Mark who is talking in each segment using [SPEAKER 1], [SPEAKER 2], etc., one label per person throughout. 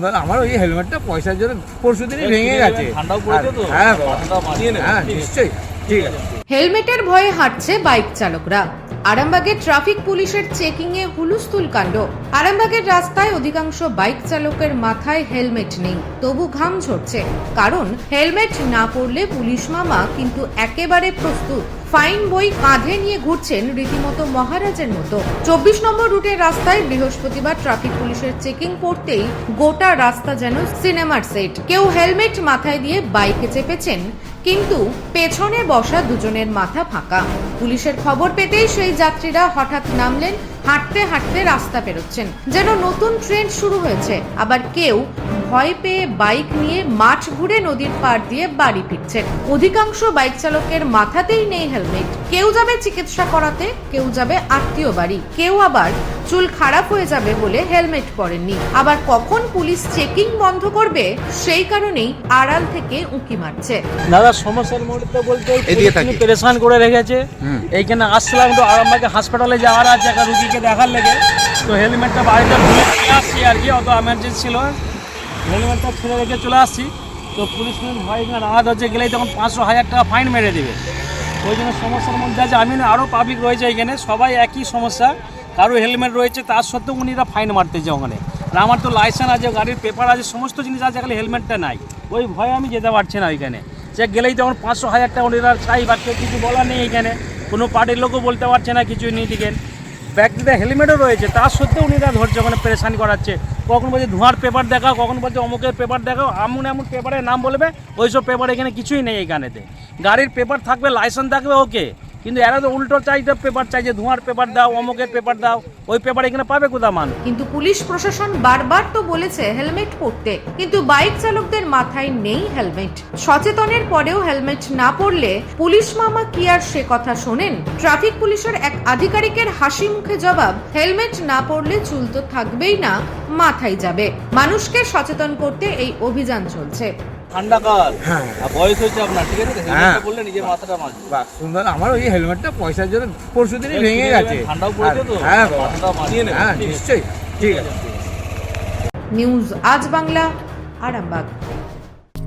[SPEAKER 1] আমার ওই হেলমেটটা পয়সার জন্য পরশু দিনই ভেঙে গেছে।
[SPEAKER 2] ঠান্ডাও পড়েছে তো?
[SPEAKER 1] হ্যাঁ। হ্যাঁ নিশ্চয়ই ঠিক আছে।
[SPEAKER 3] হেলমেটের ভয়ে হাঁটছে বাইক চালকরা। আরামবাগের ট্রাফিক পুলিশের চেকিং এ হুলুস্থুল কাণ্ড। আরামবাগের রাস্তায় অধিকাংশ বাইক চালকের মাথায় হেলমেট নেই। তবু ঘাম ঝরছে। কারণ হেলমেট না পরলে পুলিশ মামা কিন্তু একেবারে প্রস্তুত। ফাইন বই কাঁধে নিয়ে ঘুরছেন রীতিমতো মহারাজের মতো। চব্বিশ নম্বর রুটের রাস্তায় বৃহস্পতিবার ট্রাফিক পুলিশের চেকিং করতেই গোটা রাস্তা যেন সিনেমার সেট। কেউ হেলমেট মাথায় দিয়ে বাইকে চেপেছেন, কিন্তু পেছনে বসা দুজনের মাথা ফাঁকা। পুলিশের খবর পেতেই সেই যাত্রীরা হঠাৎ নামলেন, হাঁটতে হাঁটতে রাস্তা পেরোচ্ছেন। যেন নতুন ট্রেন শুরু হয়েছে, আবার কেউ ভয় পেয়ে বাইক নিয়ে মাঠ ঘুরে নদীর পাড় দিয়ে বাড়ি ফিরছেন অধিকাংশ বাইক চালকের মাথাতেই নেই হেলমেট। কেউ যাবে চিকিৎসা করাতে কেউ যাবে আত্মীয় বাড়ি। কেউ আবার চুল খারাপ হয়ে যাবে বলে হেলমেট পরেননি। আবার কখন পুলিশ চেকিং বন্ধ করবে সেই কারণেই আড়াল থেকে উঁকি মারছে।
[SPEAKER 2] দাদা সমস্যার মধ্যে বলতে
[SPEAKER 1] এদিকে তাকিয়ে।
[SPEAKER 2] পেরেশান করে রেখেছে। এইখানে আসলাম তো আরামবাগে হাসপাতালে যাওয়ার আছে একটা রুগীকে দেখার লেগে। তো হেলমেটটা বাড়িতে ভুলে আসছি আর কি অত এমার্জেন্সি ছিল। হেলমেটটা ছেড়ে রেখে চলে আসছি। তো পুলিশ পুলিশ ভয় এখানে রাহাত হচ্ছে, গেলেই তখন পাঁচশো হাজার টাকা ফাইন মেরে দেবে। ওই জন্য সমস্যার মধ্যে আছে। আমি না আরও পাবলিক রয়েছে এখানে, সবাই একই সমস্যা। কারও হেলমেট রয়েছে, তার সত্ত্বেও উনিরা ফাইন মারতেছে ওখানে। আর আমার তো লাইসেন্স আছে, গাড়ির পেপার আছে, সমস্ত জিনিস আছে, খালি হেলমেটটা নাই। ওই ভয়ে আমি যেতে পারছি না ওইখানে। সে গেলেই তখন পাঁচশো হাজার টাকা উনিরা চাই বা কেউ কিছু বলার নেই এখানে। কোনো পার্টির লোকও বলতে পারছে না, কিছুই নেই দিকেন ব্যক্তিতে হেলমেটও রয়েছে, তার সত্ত্বেও উনিরা ধরছে, ওখানে পেরেশানি করাচ্ছে। কখন বলছে ধোঁয়ার পেপার দেখাও, কখন বলছে অমুকের পেপার দেখাও, এমন এমন পেপারের নাম বলবে, ওইসব পেপার এখানে কিছুই নেই এখানেতে গাড়ির পেপার থাকবে লাইসেন্স থাকবে ওকে কিন্তু এরা তো উল্টো চাইতে পেপার চাইছে ধোঁয়ার পেপার দাও অমুকের পেপার দাও, ওই পেপার এখানে পাবে কোথা মানুষ?
[SPEAKER 3] কিন্তু পুলিশ প্রশাসন বারবার তো বলেছে হেলমেট পরতে, কিন্তু বাইক চালকদের মাথায় নেই হেলমেট। সচেতনের পরেও হেলমেট না পরলে পুলিশ মামা কি আর সে কথা শোনেন? ট্রাফিক পুলিশের এক আধিকারিকের হাসি মুখে জবাব, হেলমেট না পরলে চুল তো থাকবেই না, মাথায় যাবে। মানুষকে সচেতন করতে এই অভিযান চলছে।
[SPEAKER 2] ঠান্ডা কাল
[SPEAKER 1] হ্যাঁ।
[SPEAKER 2] বয়স হয়েছে আপনার ঠিক আছে?
[SPEAKER 1] হ্যাঁ।
[SPEAKER 2] বললে নিজের মাথাটা মারবে
[SPEAKER 1] বাহ, সুন্দর। আমার ওই হেলমেটটা পয়সার জন্য পরশু দিনই ভেঙে গেছে।
[SPEAKER 2] ঠান্ডাও পড়েছে তো?
[SPEAKER 1] হ্যাঁ
[SPEAKER 2] ঠান্ডা মানিয়ে নেবে।
[SPEAKER 1] হ্যাঁ নিশ্চয়ই। ঠিক আছে
[SPEAKER 3] নিউজ আজ বাংলা আরামবাগ।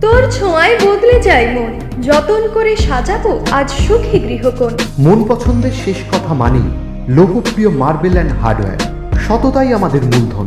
[SPEAKER 4] তোর ছোঁয়ায় বদলে যায় মন। যতন করে সাজাবো আজ সুখী গৃহকোণ।
[SPEAKER 5] মন পছন্দের শেষ কথা মানি লোকপ্রিয় মার্বেল অ্যান্ড হার্ডওয়্যার। সততাই আমাদের মূলধন।